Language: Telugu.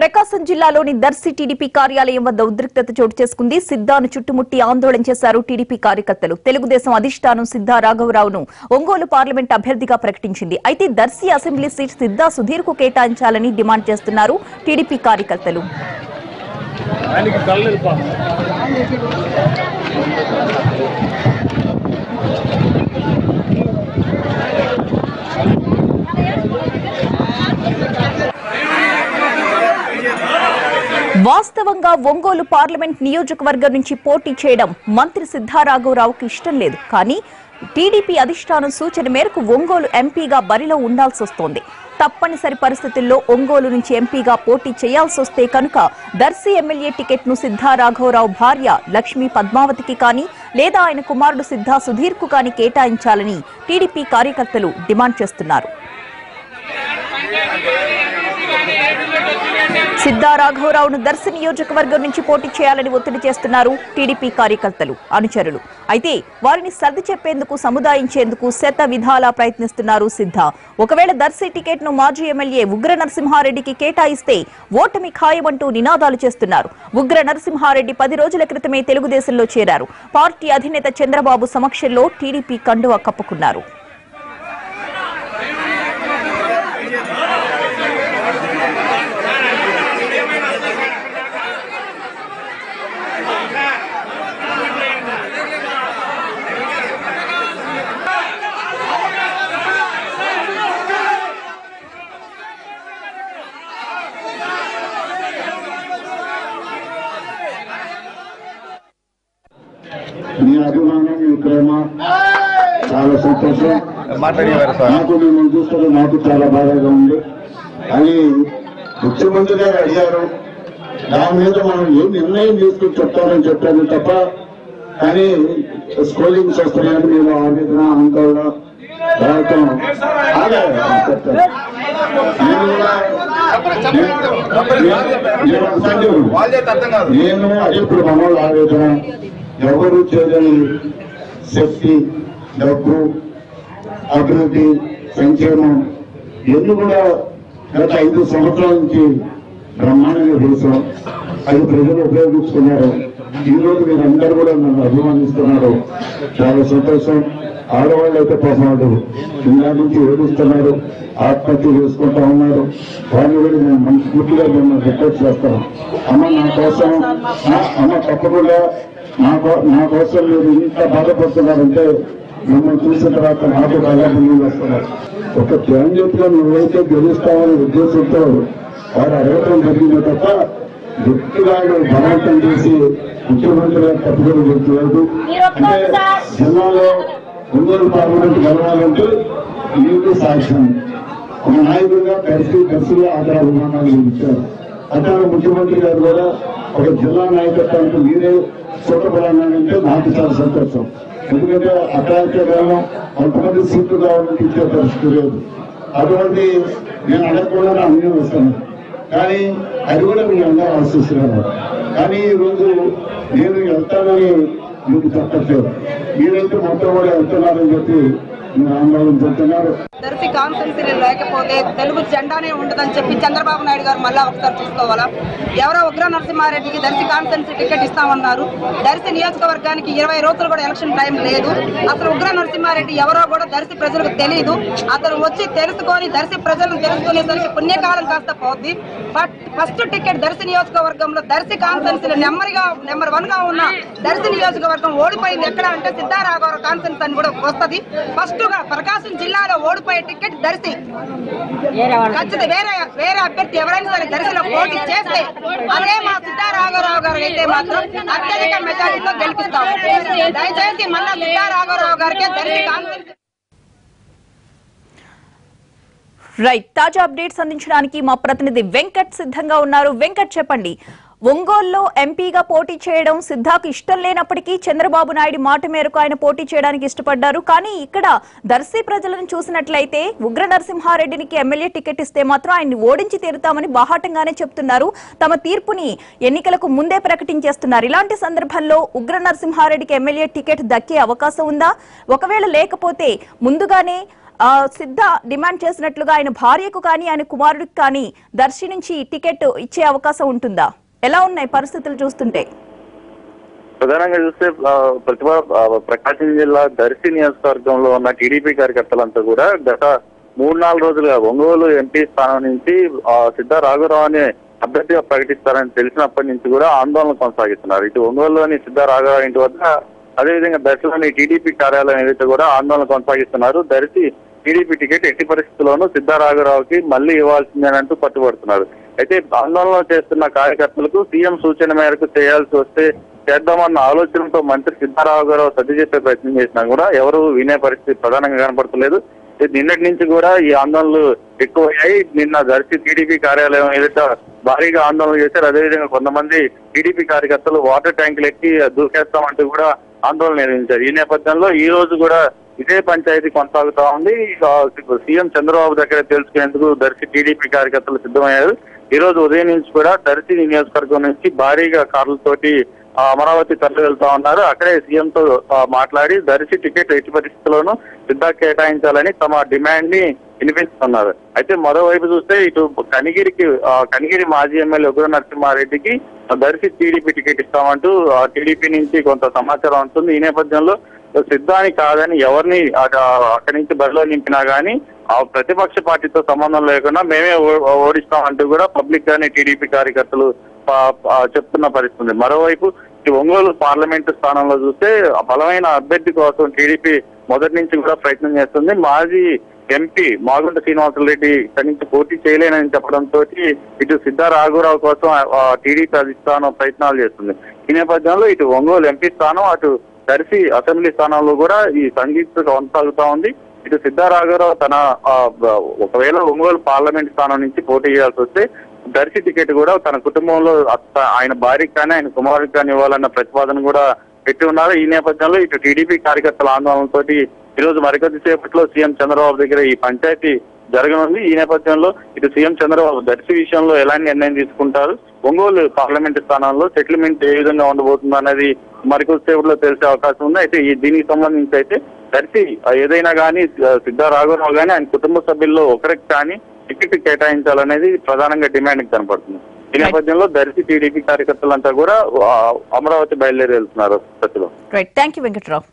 ప్రకాశం జిల్లాలోని దర్శి టీడీపీ కార్యాలయం వద్ద ఉద్రిక్తత చోటు చేసుకుంది. సిద్ధాను చుట్టుముట్టి ఆందోళన చేశారు టీడీపీ కార్యకర్తలు. తెలుగుదేశం అధిష్టానం సిద్ధా రాఘవరావును ఒంగోలు పార్లమెంట్ అభ్యర్థిగా ప్రకటించింది. అయితే దర్శి అసెంబ్లీ సీట్ సిద్ధా సుధీర్కు కేటాయించాలని డిమాండ్ చేస్తున్నారు టీడీపీ కార్యకర్తలు. వాస్తవంగా ఒంగోలు పార్లమెంట్ నియోజకవర్గం నుంచి పోటీ చేయడం మంత్రి సిద్ధారాఘవరావుకి ఇష్టం లేదు. కానీ టీడీపీ అధిష్టానం సూచన మేరకు ఒంగోలు ఎంపీగా బరిలో ఉండాల్సి వస్తోంది. తప్పనిసరి పరిస్థితుల్లో ఒంగోలు నుంచి ఎంపీగా పోటీ చేయాల్సి వస్తే కనుక దర్శి ఎమ్మెల్యే టికెట్ను సిద్ధా సిద్ధారాఘవరావు భార్య లక్ష్మీ పద్మావతికి కానీ లేదా ఆయన కుమారుడు సిద్ధా సుధీర్కు కానీ కేటాయించాలని టీడీపీ కార్యకర్తలు డిమాండ్ చేస్తున్నారు. సిద్ధా రాఘవరావును దర్శి నియోజకవర్గం నుంచి పోటీ చేయాలని ఒత్తిడి చేస్తున్నారు టీడీపీ కార్యకర్తలు అనుచరులు. అయితే వారిని సర్ది చెప్పేందుకు సముదాయించేందుకు శత విధాలా ప్రయత్నిస్తున్నారు సిద్ధ. ఒకవేళ దర్శి టికెట్ను మాజీ ఎమ్మెల్యే ఉగ్ర నరసింహారెడ్డికి కేటాయిస్తే ఓటమి ఖాయమంటూ నినాదాలు చేస్తున్నారు. ఉగ్ర నరసింహారెడ్డి పది రోజుల క్రితమే తెలుగుదేశంలో చేరారు. పార్టీ అధినేత చంద్రబాబు సమక్షంలో టీడీపీ కండువా కప్పుకున్నారు మీ అభిమానం మీ ప్రేమ చాలా సంతోషం మాట్లాడేవారు సార్. నాకు మిమ్మల్ని చూస్తే నాకు చాలా బాధగా ఉంది. అని ముఖ్యమంత్రి గారు అడిగారు దాని మీద మనం ఏ నిర్ణయం తీసుకుని చెప్తారని చెప్పాను తప్ప కానీ స్కూలింగ్స్ వస్తున్నాయని మేము ఆవేదన ఆందోళన రావటం నేను ఇప్పుడు మనోళ్ళు ఆవేదన ఎవరు చేయని శక్తి డబ్బు అభివృద్ధి సంక్షేమం ఎన్ని కూడా గత ఐదు సంవత్సరాల నుంచి బ్రహ్మాండంగా చేశాం. అది ప్రజలు ఉపయోగించుకున్నారు. ఈరోజు మీరు అందరూ కూడా నన్ను అభిమానిస్తున్నారు. చాలా సంతోషం. ఆడవాళ్ళు అయితే పాపం వాళ్ళు నుంచి ఏడుస్తున్నారు. ఆత్మహత్య చేసుకుంటా ఉన్నారు. వాళ్ళు కూడా నేను మనస్ఫూర్తిగా మిమ్మల్ని రిక్వెస్ట్ చేస్తాను. అమ్మ నా కోసం అమ్మ తప్పకుండా నా నా కోసం మీరు ఇంత బాధపడుతున్నారంటే మిమ్మల్ని చూసిన తర్వాత నాకు బాగా ముందు వస్తున్నారు. ఒక క్యాండిడేట్గా నువ్వైతే గెలుస్తావనే ఉద్దేశంతో వారు అడగటం జరిగింది తప్ప వ్యక్తిగాడు బలవంతం చేసి ముఖ్యమంత్రి గారు తప్పుకొని చెప్తున్నారు అంటే జిల్లాలో ఒంగోలు పార్లమెంట్ గెలవాలంటే నీకు సాక్ష్యం ఒక నాయకుడిగా కలిసి కలిసిగా ఆధార అభిమానాలు ఇచ్చారు. అట్లాగే ముఖ్యమంత్రి గారు కూడా ఒక జిల్లా నాయకత్వానికి మీరే చూడబడాలంటే నాకు చాలా సంతోషం. ఎందుకంటే అట్లాంటి కాలం కొంతమంది సీట్లు కావాలంటే ఇచ్చే పరిస్థితి లేదు. అటువంటి నేను అడగకుండా అన్నీ వస్తాను కానీ అది కూడా మీ అందరూ ఆశిస్తున్నారు. కానీ ఈ రోజు నేను వెళ్తానని మీకు చెప్పట్లేదు. మీరైతే మొత్తం కూడా వెళ్తున్నారని చెప్పి దర్శి కాన్స్టెన్సీ లేకపోతే తెలుగు జెండానే ఉండదని చెప్పి చంద్రబాబు నాయుడు గారు మళ్ళా ఒకసారి చూసుకోవాలా? ఎవరో ఉగ్ర నరసింహారెడ్డికి దర్శి కాన్సెన్సీ టికెట్ ఇస్తామన్నారు. దర్శి నియోజకవర్గానికి ఇరవై రోజులు కూడా ఎలక్షన్ టైం లేదు. అసలు ఉగ్ర నరసింహారెడ్డి ఎవరో కూడా దర్శి ప్రజలకు తెలియదు అతను వచ్చి తెలుసుకొని దర్శి ప్రజలను తెలుసుకునేసరికి పుణ్యకాలం కాస్త పోద్ది. బట్ ఫస్ట్ టికెట్ దర్శి నియోజకవర్గంలో దర్శి కాన్స్టెన్సీలో నెమ్మదిగా నెంబర్ వన్గా ఉన్న దర్శి నియోజకవర్గం ఓడిపోయింది ఎక్కడ అంటే సిద్ధారాఘవరావు కాన్స్టెన్స్ అని కూడా వస్తది. ఫస్ట్ గా ప్రకాశం జిల్లాలో ఓడిపోయే టికెట్ దర్శి. ఖచ్చితంగా వేరే వేరే అభ్యర్థి ఎవరైనా సరే దర్శిలో పోటీ చేస్తే అదే మా సిద్ధారాఘవరావు గారు అయితే మాత్రం అత్యధిక మెజారిటీతో గెలిపిస్తాం. దయచేసి మళ్ళా సిద్ధారాఘవరావు గారికి దర్శి రైట్ తాజా అప్డేట్స్ అందించడానికి మా ప్రతినిధి వెంకట్ సిద్ధంగా ఉన్నారు. వెంకట్ చెప్పండి. ఒంగోలులో ఎంపీగా పోటీ చేయడం సిద్ధాకు ఇష్టం లేనప్పటికీ చంద్రబాబు నాయుడు మాట మేరకు ఆయన పోటీ చేయడానికి ఇష్టపడ్డారు. కానీ ఇక్కడ దర్శి ప్రజలను చూసినట్లయితే ఉగ్ర నరసింహారెడ్డికి ఎమ్మెల్యే టికెట్ ఇస్తే మాత్రం ఆయన్ని ఓడించి తీరుతామని బాహాటంగానే చెప్తున్నారు. తమ తీర్పుని ఎన్నికలకు ముందే ప్రకటించేస్తున్నారు. ఇలాంటి సందర్భంలో ఉగ్ర నరసింహారెడ్డికి ఎమ్మెల్యే టికెట్ దక్కే అవకాశం ఉందా? ఒకవేళ లేకపోతే ముందుగానే సిద్ధ డిమాండ్ చేసినట్లుగా ఆయన భార్యకు కానీ ఆయన కుమారుడికి కానీ దర్శి నుంచి టికెట్ ఇచ్చే అవకాశం ఉంటుందా? ఎలా ఉన్నాయి పరిస్థితులు చూస్తుంటే? ప్రధానంగా చూస్తే ప్రతిభ ప్రకాశం జిల్లా దర్శి నియోజకవర్గంలో ఉన్న టీడీపీ కార్యకర్తలంతా కూడా గత మూడు నాలుగు రోజులుగా ఒంగోలు ఎంపీ స్థానం నుంచి సిద్ధ రాఘవరావు అభ్యర్థిగా ప్రకటిస్తారని తెలిసినప్పటి నుంచి కూడా ఆందోళన కొనసాగిస్తున్నారు. ఇటు ఒంగోలులోని సిద్ధ రాఘవరావు ఇంటి వద్ద అదేవిధంగా దర్శిలోని టీడీపీ కార్యాలయం ఏదైతే కూడా ఆందోళన కొనసాగిస్తున్నారు. దర్శి టీడీపీ టికెట్ ఎట్టి పరిస్థితుల్లోనూ సిద్ధారాఘవరావుకి మళ్ళీ ఇవ్వాల్సిందేనంటూ పట్టుబడుతున్నారు. అయితే ఆందోళన చేస్తున్న కార్యకర్తలకు సీఎం సూచన మేరకు చేయాల్సి వస్తే చేద్దామన్న ఆలోచనతో మంత్రి సిద్ధారాఘవరావు సర్ది చెప్పే ప్రయత్నం చేసినా కూడా ఎవరు వినే పరిస్థితి ప్రధానంగా కనపడతలేదు. నిన్నటి నుంచి కూడా ఈ ఆందోళనలు ఎక్కువయ్యాయి. నిన్న దర్శి టీడీపీ కార్యాలయం ఏదైతే భారీగా ఆందోళన చేశారు అదేవిధంగా కొంతమంది టీడీపీ కార్యకర్తలు వాటర్ ట్యాంకులు ఎక్కి దూకేస్తామంటూ కూడా ఆందోళన నిర్వహించారు. ఈ నేపథ్యంలో ఈ రోజు కూడా ఇదే పంచాయతీ కొనసాగుతా ఉంది. సీఎం చంద్రబాబు దగ్గర తెలుసుకునేందుకు దర్శి టీడీపీ కార్యకర్తలు సిద్ధమయ్యారు. ఈ రోజు ఉదయం నుంచి కూడా దర్శి నియోజకవర్గం నుంచి భారీగా కార్లతోటి అమరావతి తరలి వెళ్తా ఉన్నారు. అక్కడే సీఎం తో మాట్లాడి దర్శి టికెట్ ఎట్టి పరిస్థితుల్లోనూ సిద్ధా కేటాయించాలని తమ డిమాండ్ని వినిపిస్తున్నారు. అయితే మరోవైపు చూస్తే ఇటు కనిగిరికి కనిగిరి మాజీ ఎమ్మెల్యే ఉగ్ర నరసింహారెడ్డికి దర్శి టీడీపీ టికెట్ ఇస్తామంటూ ఆ, టీడీపీ నుంచి కొంత సమాచారం ఉంటుంది ఈ నేపథ్యంలో సిద్ధాన్ని కాదని ఎవరిని అక్కడి నుంచి బరిలో నింపినా గానీ ఆ ప్రతిపక్ష పార్టీతో సంబంధం లేకుండా మేమే ఓ- ఓడిస్తామంటూ కూడా పబ్లిక్ గానే టీడీపీ కార్యకర్తలు చెప్తున్న పరిస్థితి ఉంది. మరోవైపు ఈ ఒంగోలు పార్లమెంటు స్థానంలో చూస్తే బలమైన అభ్యర్థి కోసం టీడీపీ మొదటి నుంచి కూడా ప్రయత్నం చేస్తుంది. మాజీ ఎంపీ మాగుంట శ్రీనివాసరెడ్డి ఇక్కడి నుంచి పోటీ చేయలేనని చెప్పడంతో ఇటు సిద్ధా రాఘురావు కోసం టీడీపీ అధిష్టానం ప్రయత్నాలు చేస్తుంది. ఈ నేపథ్యంలో ఇటు ఒంగోలు ఎంపీ స్థానం అటు దర్శి అసెంబ్లీ స్థానంలో కూడా ఈ సంగీత కొనసాగుతా ఉంది. ఇటు సిద్ధారాఘవరావు తన ఆ, ఒకవేళ ఒంగోలు పార్లమెంట్ స్థానం నుంచి పోటీ చేయాల్సి వస్తే దర్శి టికెట్ కూడా తన కుటుంబంలో ఆయన భార్యకి కానీ ఆయన కుమారుడికి కానీ ఇవ్వాలన్న ప్రతిపాదన కూడా పెట్టి ఉన్నారు. ఈ నేపథ్యంలో ఇటు టీడీపీ కార్యకర్తల ఆందోళనతో ఈ రోజు మరికొద్ది సేపట్లో సీఎం చంద్రబాబు దగ్గర ఈ పంచాయతీ జరగనుంది. ఈ నేపథ్యంలో ఇటు సీఎం చంద్రబాబు దర్శి విషయంలో ఎలాంటి నిర్ణయం తీసుకుంటారు? ఒంగోలు పార్లమెంట్ స్థానంలో సెటిల్మెంట్ ఏ విధంగా ఉండబోతుంది అనేది మరికొద్ది సేపట్లో తెలిసే అవకాశం ఉంది. అయితే ఈ దీనికి సంబంధించి అయితే దర్శి ఏదైనా కానీ సిద్ధా రాఘవరావు కానీ ఆయన కుటుంబ సభ్యుల్లో ఒకరికి కానీ టికెట్ కేటాయించాలనేది ప్రధానంగా డిమాండ్ కనపడుతుంది. ఈ నేపథ్యంలో దర్శి టీడీపీ కార్యకర్తలంతా కూడా అమరావతి బయలుదేరి వెళ్తున్నారు ప్రతిలో రైట్ థ్యాంక్ యూ వెంకట్రావు